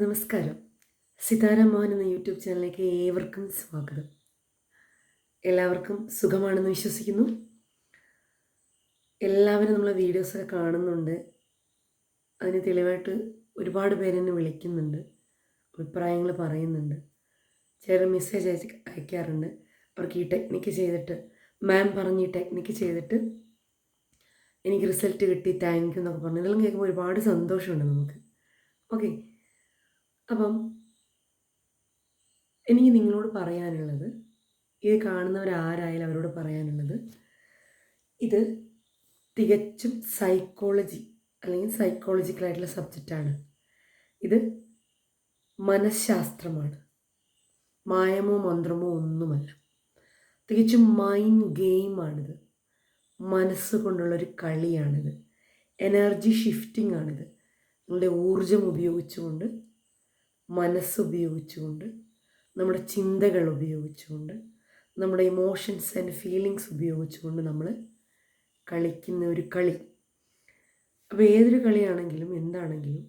നമസ്കാരം സിതാരാമോഹൻ എന്ന യൂട്യൂബ് ചാനലിലേക്ക് ഏവർക്കും സ്വാഗതം എല്ലാവർക്കും സുഖമാണെന്ന് വിശ്വസിക്കുന്നു എല്ലാവരും നമ്മളെ വീഡിയോസൊക്കെ കാണുന്നുണ്ട് അതിന് തെളിവായിട്ട് ഒരുപാട് പേരെന്നെ വിളിക്കുന്നുണ്ട് അഭിപ്രായങ്ങൾ പറയുന്നുണ്ട് ചിലർ മെസ്സേജ് അയച്ച് അയക്കാറുണ്ട് അവർക്ക് ഈ ടെക്നിക്ക് ചെയ്തിട്ട് മാം പറഞ്ഞ് ഈ ടെക്നിക്ക് ചെയ്തിട്ട് എനിക്ക് റിസൾട്ട് കിട്ടി താങ്ക് യു എന്നൊക്കെ പറഞ്ഞു ഇതെല്ലാം കേൾക്കുമ്പോൾ ഒരുപാട് സന്തോഷമുണ്ട് നമുക്ക് ഓക്കെ അപ്പം എനിക്ക് നിങ്ങളോട് പറയാനുള്ളത് ഇത് കാണുന്നവരാരായാലും അവരോട് പറയാനുള്ളത് ഇത് തികച്ചും സൈക്കോളജി അല്ലെങ്കിൽ സൈക്കോളജിക്കലായിട്ടുള്ള സബ്ജക്റ്റാണ് ഇത് മനഃശാസ്ത്രമാണ് മായമോ മന്ത്രമോ ഒന്നുമല്ല തികച്ചും മൈൻഡ് ഗെയിമാണിത് മനസ്സുകൊണ്ടുള്ളൊരു കളിയാണിത് എനർജി ഷിഫ്റ്റിംഗ് ആണിത് നിങ്ങളുടെ ഊർജം ഉപയോഗിച്ചുകൊണ്ട് മനസ്സുപയോഗിച്ചുകൊണ്ട് നമ്മുടെ ചിന്തകൾ ഉപയോഗിച്ചുകൊണ്ട് നമ്മുടെ ഇമോഷൻസ് ആൻഡ് ഫീലിങ്സ് ഉപയോഗിച്ചുകൊണ്ട് നമ്മൾ കളിക്കുന്ന ഒരു കളി അപ്പോൾ ഏതൊരു കളിയാണെങ്കിലും എന്താണെങ്കിലും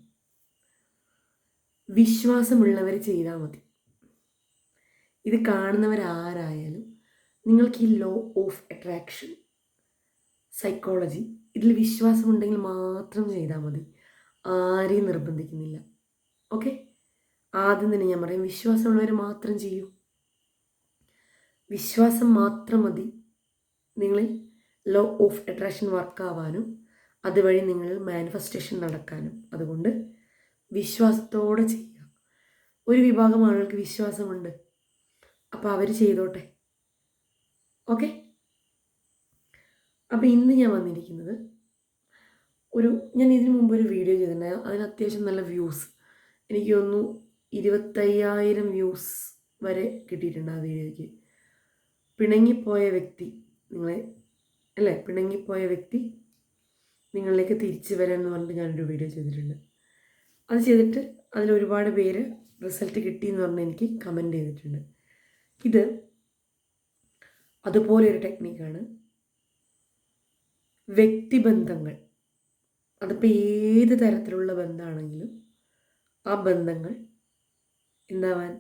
വിശ്വാസമുള്ളവർ ചെയ്താൽ മതി ഇത് കാണുന്നവരാരായാലും നിങ്ങൾക്ക് ഈ ലോ ഓഫ് അട്രാക്ഷൻ സൈക്കോളജി ഇതിൽ വിശ്വാസമുണ്ടെങ്കിൽ മാത്രം ചെയ്താൽ മതി ആരെയും നിർബന്ധിക്കുന്നില്ല ഓക്കെ ആദ്യം തന്നെ ഞാൻ പറയും വിശ്വാസമുള്ളവർ മാത്രം ചെയ്യൂ വിശ്വാസം മാത്രം മതി നിങ്ങളിൽ ലോ ഓഫ് അട്രാക്ഷൻ വർക്കാവാനും അതുവഴി നിങ്ങൾ മാനിഫെസ്റ്റേഷൻ നടക്കാനും അതുകൊണ്ട് വിശ്വാസത്തോടെ ചെയ്യുക ഒരു വിഭാഗം ആളുകൾക്ക് വിശ്വാസമുണ്ട് അപ്പോൾ അവർ ചെയ്തോട്ടെ ഓക്കെ അപ്പോൾ ഇന്ന് ഞാൻ വന്നിരിക്കുന്നത് ഒരു ഞാൻ ഇതിനു മുമ്പ് ഒരു വീഡിയോ ചെയ്തിട്ടുണ്ടായിരുന്നു അതിന് അത്യാവശ്യം നല്ല വ്യൂസ് എനിക്ക് തോന്നുന്നു ഇരുപത്തയ്യായിരം വ്യൂസ് വരെ കിട്ടിയിട്ടുണ്ട് ആ വീഡിയോയ്ക്ക് പിണങ്ങിപ്പോയ വ്യക്തി നിങ്ങളെ അല്ലേ പിണങ്ങിപ്പോയ വ്യക്തി നിങ്ങളിലേക്ക് തിരിച്ചു വരാൻ എന്ന് പറഞ്ഞിട്ട് ഞാനൊരു വീഡിയോ ചെയ്തിട്ടുണ്ട് അത് ചെയ്തിട്ട് അതിൽ ഒരുപാട് പേര് റിസൾട്ട് കിട്ടി എന്ന് പറഞ്ഞ് എനിക്ക് കമൻറ്റ് ചെയ്തിട്ടുണ്ട് ഇത് അതുപോലൊരു ടെക്നിക്കാണ് വ്യക്തിബന്ധങ്ങൾ അതിപ്പോൾ ഏത് തരത്തിലുള്ള ബന്ധമാണെങ്കിലും ആ ബന്ധങ്ങൾ എന്താവാൻ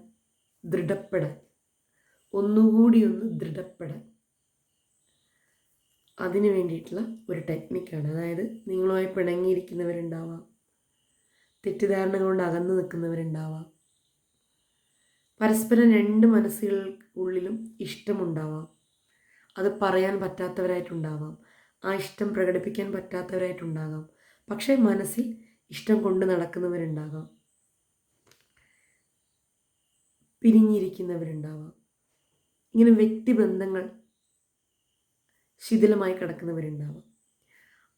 ദൃഢപ്പെടാൻ ഒന്നുകൂടി ഒന്ന് ദൃഢപ്പെടാൻ അതിന് വേണ്ടിയിട്ടുള്ള ഒരു ടെക്നിക്കാണ് അതായത് നിങ്ങളുമായി പിണങ്ങിയിരിക്കുന്നവരുണ്ടാവാം തെറ്റിദ്ധാരണ കൊണ്ട് അകന്നു നിൽക്കുന്നവരുണ്ടാവാം പരസ്പരം രണ്ട് മനസ്സുകൾക്കുള്ളിലും ഇഷ്ടമുണ്ടാവാം അത് പറയാൻ പറ്റാത്തവരായിട്ടുണ്ടാവാം ആ ഇഷ്ടം പ്രകടിപ്പിക്കാൻ പറ്റാത്തവരായിട്ടുണ്ടാകാം പക്ഷേ മനസ്സിൽ ഇഷ്ടം കൊണ്ട് നടക്കുന്നവരുണ്ടാകാം പിരിഞ്ഞിരിക്കുന്നവരുണ്ടാവാം ഇങ്ങനെ വ്യക്തിബന്ധങ്ങൾ ശിഥിലമായി കിടക്കുന്നവരുണ്ടാവാം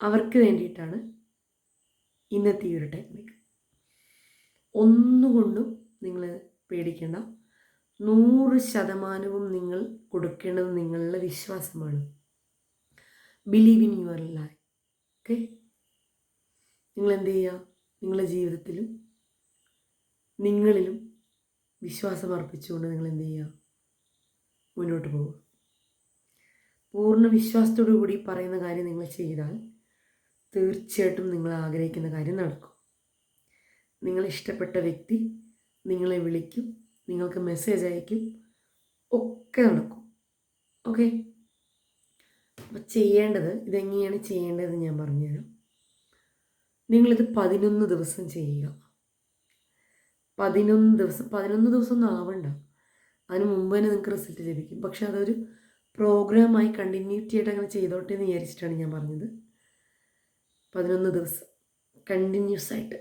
അവർക്ക് വേണ്ടിയിട്ടാണ് ഇന്നത്തെ ഈ ഒരു ടെക്നിക്ക് ഒന്നുകൊണ്ടും നിങ്ങൾ പേടിക്കേണ്ട നൂറ് ശതമാനവും നിങ്ങൾ കൊടുക്കേണ്ടത് നിങ്ങളുടെ വിശ്വാസമാണ് believe in your life okay നിങ്ങൾ എന്ത് ചെയ്യുക നിങ്ങളുടെ ജീവിതത്തിലും നിങ്ങളിലും വിശ്വാസം അർപ്പിച്ചുകൊണ്ട് നിങ്ങൾ എന്ത് ചെയ്യുക മുന്നോട്ട് പോകുക പൂർണ്ണ വിശ്വാസത്തോടു കൂടി പറയുന്ന കാര്യം നിങ്ങൾ ചെയ്താൽ തീർച്ചയായിട്ടും നിങ്ങൾ ആഗ്രഹിക്കുന്ന കാര്യം നടക്കും നിങ്ങൾ ഇഷ്ടപ്പെട്ട വ്യക്തി നിങ്ങളെ വിളിക്കും നിങ്ങൾക്ക് മെസ്സേജ് അയക്കും ഒക്കെ നടക്കും ഓക്കെ അപ്പം ചെയ്യേണ്ടത് ഇതെങ്ങനെയാണ് ചെയ്യേണ്ടതെന്ന് ഞാൻ പറഞ്ഞുതരാം നിങ്ങളിത് പതിനൊന്ന് ദിവസം ചെയ്യുക പതിനൊന്ന് ദിവസം പതിനൊന്ന് ദിവസം ഒന്നും ആവണ്ട അതിന് മുമ്പ് തന്നെ നിങ്ങൾക്ക് റിസൾട്ട് ലഭിക്കും പക്ഷേ അതൊരു പ്രോഗ്രാമായി കണ്ടിന്യൂറ്റി ആയിട്ട് അങ്ങനെ ചെയ്തോട്ടെ എന്ന് വിചാരിച്ചിട്ടാണ് ഞാൻ പറഞ്ഞത് പതിനൊന്ന് ദിവസം കണ്ടിന്യൂസ് ആയിട്ട്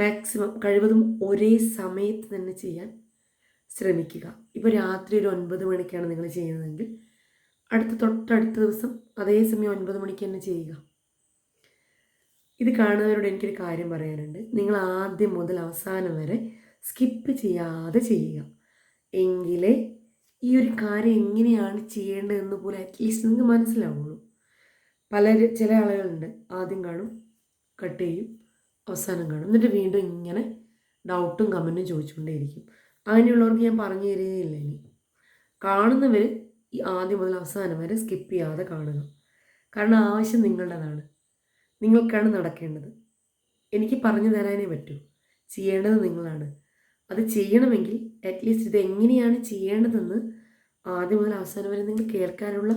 മാക്സിമം കഴിവതും ഒരേ സമയത്ത് തന്നെ ചെയ്യാൻ ശ്രമിക്കുക ഇപ്പോൾ രാത്രി ഒരു ഒൻപത് മണിക്കാണ് നിങ്ങൾ ചെയ്യുന്നതെങ്കിൽ അടുത്ത തൊട്ടടുത്ത ദിവസം അതേ സമയം ഒൻപത് മണിക്ക് തന്നെ ചെയ്യുക ഇത് കാണുന്നവരോട് എനിക്കൊരു കാര്യം പറയാനുണ്ട് നിങ്ങൾ ആദ്യം മുതൽ അവസാനം വരെ സ്കിപ്പ് ചെയ്യാതെ ചെയ്യുക എങ്കിലേ ഈ ഒരു കാര്യം എങ്ങനെയാണ് ചെയ്യേണ്ടതെന്ന് പോലെ അറ്റ്ലീസ്റ്റ് നിങ്ങൾക്ക് മനസ്സിലാവുള്ളൂ പല ചില ആളുകളുണ്ട് ആദ്യം കാണും കട്ട് ചെയ്യും അവസാനം കാണും എന്നിട്ട് വീണ്ടും ഇങ്ങനെ ഡൗട്ടും കമൻറ്റും ചോദിച്ചുകൊണ്ടേയിരിക്കും അങ്ങനെയുള്ളവർക്ക് ഞാൻ പറഞ്ഞു തരികയില്ല ഇനി കാണുന്നവർ ആദ്യം മുതൽ അവസാനം വരെ സ്കിപ്പ് ചെയ്യാതെ കാണുക കാരണം ആവശ്യം നിങ്ങളുടേതാണ് നിങ്ങൾക്കാണ് നടക്കേണ്ടത് എനിക്ക് പറഞ്ഞു തരാനേ പറ്റൂ ചെയ്യേണ്ടത് നിങ്ങളാണ് അത് ചെയ്യണമെങ്കിൽ അറ്റ്ലീസ്റ്റ് ഇത് എങ്ങനെയാണ് ചെയ്യേണ്ടതെന്ന് ആദ്യം മുതൽ അവസാനം വരെ നിങ്ങൾ കേൾക്കാനുള്ള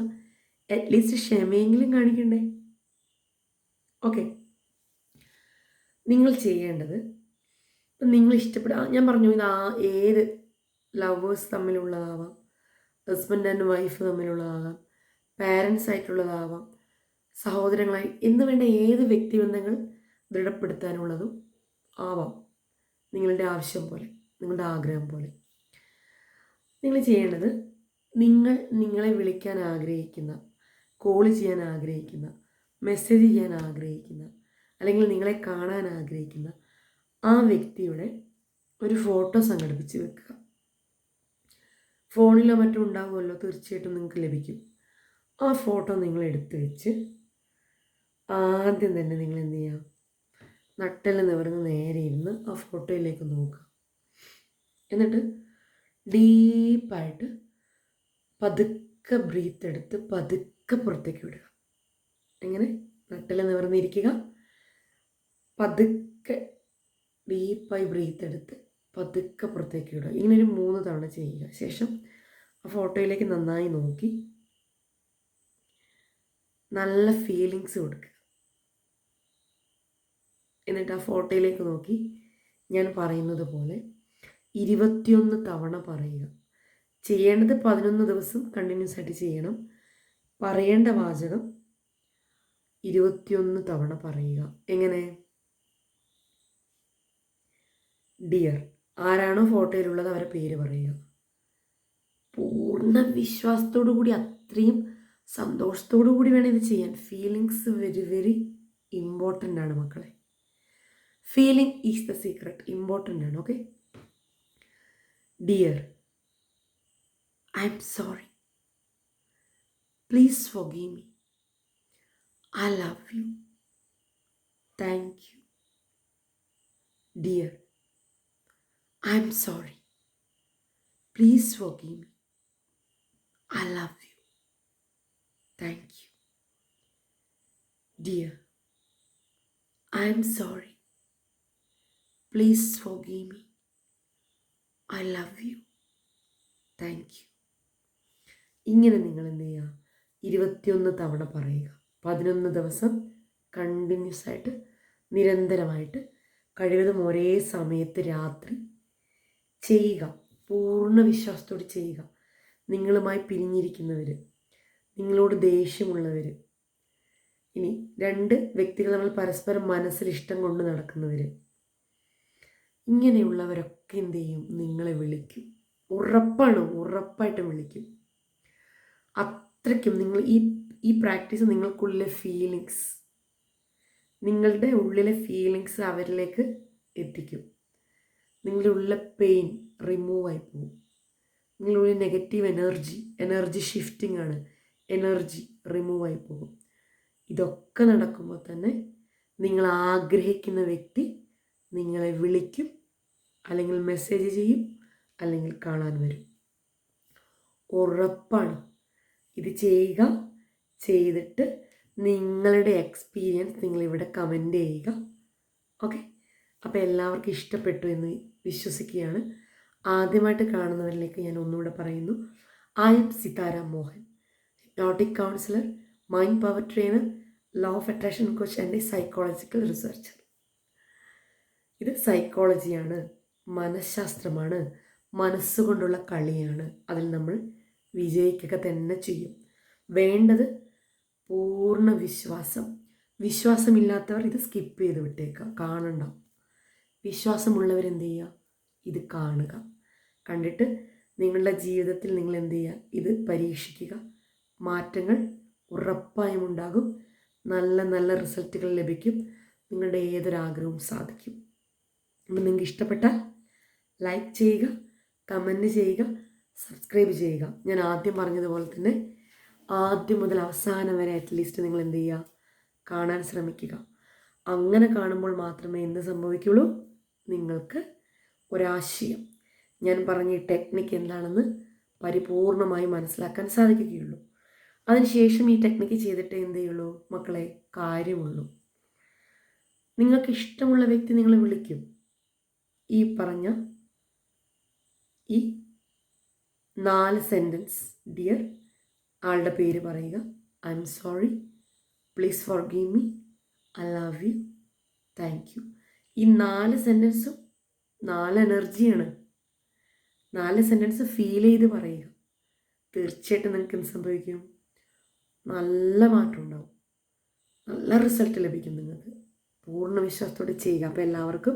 അറ്റ്ലീസ്റ്റ് ക്ഷമയെങ്കിലും കാണിക്കണ്ടേ ഓക്കെ നിങ്ങൾ ചെയ്യേണ്ടത് നിങ്ങൾ ഇഷ്ടപ്പെടുക ഞാൻ പറഞ്ഞു ഇത് ആ ഏത് ലവേഴ്സ് തമ്മിലുള്ളതാവാം ഹസ്ബൻഡ് ആൻഡ് വൈഫ് തമ്മിലുള്ളതാകാം പാരൻസ് ആയിട്ടുള്ളതാവാം സഹോദരങ്ങളായി ഇന്ന് വേണ്ട ഏത് വ്യക്തിബന്ധങ്ങൾ ദൃഢപ്പെടുത്താനുള്ളതും ആവാം നിങ്ങളുടെ ആവശ്യം പോലെ നിങ്ങളുടെ ആഗ്രഹം പോലെ നിങ്ങൾ ചെയ്യേണ്ടത് നിങ്ങൾ നിങ്ങളെ വിളിക്കാൻ ആഗ്രഹിക്കുന്ന കോൾ ചെയ്യാൻ ആഗ്രഹിക്കുന്ന മെസ്സേജ് ചെയ്യാൻ ആഗ്രഹിക്കുന്ന അല്ലെങ്കിൽ നിങ്ങളെ കാണാൻ ആഗ്രഹിക്കുന്ന ആ വ്യക്തിയുടെ ഒരു ഫോട്ടോ സംഘടിപ്പിച്ച് വെക്കുക ഫോണിലോ മറ്റോ ഉണ്ടാകുമല്ലോ തീർച്ചയായിട്ടും നിങ്ങൾക്ക് ലഭിക്കും ആ ഫോട്ടോ നിങ്ങൾ എടുത്തു വെച്ച് ആദ്യം തന്നെ നിങ്ങൾ എന്ത് ചെയ്യുക നട്ടൽ നിവർന്ന് നേരെ ഇരുന്ന് ആ ഫോട്ടോയിലേക്ക് നോക്കുക എന്നിട്ട് ഡീപ്പായിട്ട് പതുക്കെ ബ്രീത്ത് എടുത്ത് പതുക്കെ പുറത്തേക്ക് വിടുക എങ്ങനെ നട്ടൽ നിവർന്നിരിക്കുക പതുക്കെ ഡീപ്പായി ബ്രീത്ത് എടുത്ത് പതുക്കെ പുറത്തേക്ക് വിടുക ഇങ്ങനെ ഒരു മൂന്ന് തവണ ചെയ്യുക ശേഷം ആ ഫോട്ടോയിലേക്ക് നന്നായി നോക്കി നല്ല ഫീലിങ്സ് കൊടുക്കുക എന്നിട്ട് ആ ഫോട്ടോയിലേക്ക് നോക്കി ഞാൻ പറയുന്നത് പോലെ ഇരുപത്തിയൊന്ന് തവണ പറയുക ചെയ്യേണ്ടത് പതിനൊന്ന് ദിവസം കണ്ടിന്യൂസ് ആയിട്ട് ചെയ്യണം പറയേണ്ട വാചകം ഇരുപത്തിയൊന്ന് തവണ പറയുക എങ്ങനെ ഡിയർ ആരാണോ ഫോട്ടോയിലുള്ളത് അവരെ പേര് പറയുക പൂർണ്ണ വിശ്വാസത്തോടു കൂടി അത്രയും സന്തോഷത്തോടു കൂടി വേണം ഇത് ചെയ്യാൻ ഫീലിങ്സ് വെരി വെരി ഇമ്പോർട്ടൻ്റ് ആണ് മക്കളെ Feeling is the secret important ആണ് okay dear I'm sorry please forgive me. I love you. Thank you. Dear, I'm sorry. Please forgive me. I love you. Thank you. Dear, I'm sorry. Please forgive me I love you thank you ഇങ്ങനെ നിങ്ങൾ എന്ത് ചെയ്യുക ഇരുപത്തിയൊന്ന് തവണ പറയുക പതിനൊന്ന് ദിവസം continuous ആയിട്ട് നിരന്തരമായിട്ട് കഴിവതും ഒരേ സമയത്ത് രാത്രി ചെയ്യുക പൂർണ്ണ വിശ്വാസത്തോടെ ചെയ്യുക നിങ്ങളുമായി പിരിഞ്ഞിരിക്കുന്നവർ നിങ്ങളോട് ദേഷ്യമുള്ളവർ ഇനി രണ്ട് വ്യക്തികൾ നമ്മൾ പരസ്പരം മനസ്സിൽ ഇഷ്ടം കൊണ്ട് നടക്കുന്നവർ ഇങ്ങനെയുള്ളവരൊക്കെ എന്ത് ചെയ്യും നിങ്ങളെ വിളിക്കും ഉറപ്പാണ് ഉറപ്പായിട്ട് വിളിക്കും അത്രയ്ക്കും നിങ്ങൾ ഈ ഈ പ്രാക്ടീസ് നിങ്ങൾക്കുള്ളിലെ ഫീലിങ്സ് നിങ്ങളുടെ ഉള്ളിലെ ഫീലിങ്സ് അവരിലേക്ക് എത്തിക്കും നിങ്ങളുടെ ഉള്ളിലെ പെയിൻ റിമൂവ് ആയി പോകും നിങ്ങളുടെ നെഗറ്റീവ് എനർജി എനർജി ഷിഫ്റ്റിംഗ് ആണ് എനർജി റിമൂവ് ആയി പോകും ഇതൊക്കെ നടക്കുമ്പോൾ തന്നെ നിങ്ങൾ ആഗ്രഹിക്കുന്ന വ്യക്തി നിങ്ങളെ വിളിക്കും അല്ലെങ്കിൽ മെസ്സേജ് ചെയ്യും അല്ലെങ്കിൽ കാണാൻ വരും ഉറപ്പാണ് ഇത് ചെയ്യുക ചെയ്തിട്ട് നിങ്ങളുടെ എക്സ്പീരിയൻസ് നിങ്ങളിവിടെ കമൻ്റ് ചെയ്യുക ഓക്കെ അപ്പോൾ എല്ലാവർക്കും ഇഷ്ടപ്പെട്ടു എന്ന് വിശ്വസിക്കുകയാണ് ആദ്യമായിട്ട് കാണുന്നവരിലേക്ക് ഞാൻ ഒന്നുകൂടെ പറയുന്നു I am Sitara Mohan hypnotic counsellor mind power trainer law of attraction coach and psychological researcher ഇത് സൈക്കോളജിയാണ് മനഃശാസ്ത്രമാണ് മനസ്സുകൊണ്ടുള്ള കളിയാണ് അതിൽ നമ്മൾ വിജയിക്കുക തന്നെ ചെയ്യും വേണ്ടത് പൂർണ്ണ വിശ്വാസം വിശ്വാസമില്ലാത്തവർ ഇത് സ്കിപ്പ് ചെയ്ത് വിട്ടേക്കുക കാണണ്ട വിശ്വാസമുള്ളവരെന്ത് ചെയ്യുക ഇത് കാണുക കണ്ടിട്ട് നിങ്ങളുടെ ജീവിതത്തിൽ നിങ്ങൾ എന്ത് ചെയ്യുക ഇത് പരീക്ഷിക്കുക മാറ്റങ്ങൾ ഉറപ്പായും ഉണ്ടാകും നല്ല നല്ല റിസൾട്ടുകൾ ലഭിക്കും നിങ്ങളുടെ ഏതൊരാഗ്രഹവും സാധിക്കും അപ്പം നിങ്ങൾക്ക് ഇഷ്ടപ്പെട്ടാൽ ലൈക്ക് ചെയ്യുക കമൻറ്റ് ചെയ്യുക സബ്സ്ക്രൈബ് ചെയ്യുക ഞാൻ ആദ്യം പറഞ്ഞതുപോലെ തന്നെ ആദ്യം മുതൽ അവസാനം വരെ അറ്റ്ലീസ്റ്റ് നിങ്ങൾ എന്ത് ചെയ്യുക കാണാൻ ശ്രമിക്കുക അങ്ങനെ കാണുമ്പോൾ മാത്രമേ എന്ത് സംഭവിക്കുള്ളൂ നിങ്ങൾക്ക് ഒരാശയം ഞാൻ പറഞ്ഞ ഈ ടെക്നിക്ക് എന്താണെന്ന് പരിപൂർണമായി മനസ്സിലാക്കാൻ സാധിക്കുകയുള്ളൂ അതിനുശേഷം ഈ ടെക്നിക്ക് ചെയ്തിട്ട് എന്ത് ചെയ്യുള്ളൂ മക്കളെ കാര്യമുള്ളൂ നിങ്ങൾക്ക് ഇഷ്ടമുള്ള വ്യക്തി നിങ്ങളെ വിളിക്കും ഈ പറഞ്ഞ ഈ നാല് സെൻറ്റൻസ് ഡിയർ ആളുടെ പേര് പറയുക I am sorry please forgive me I love you thank you ഈ നാല് സെൻറ്റൻസും നാല് എനർജിയാണ് നാല് സെൻറ്റൻസ് ഫീൽ ചെയ്ത് പറയുക തീർച്ചയായിട്ടും നിങ്ങൾക്ക് എന്ത് സംഭവിക്കും നല്ല മാറ്റം ഉണ്ടാവും നല്ല റിസൾട്ട് ലഭിക്കും നിങ്ങൾക്ക് പൂർണ്ണ വിശ്വാസത്തോടെ ചെയ്യുക അപ്പോൾ എല്ലാവർക്കും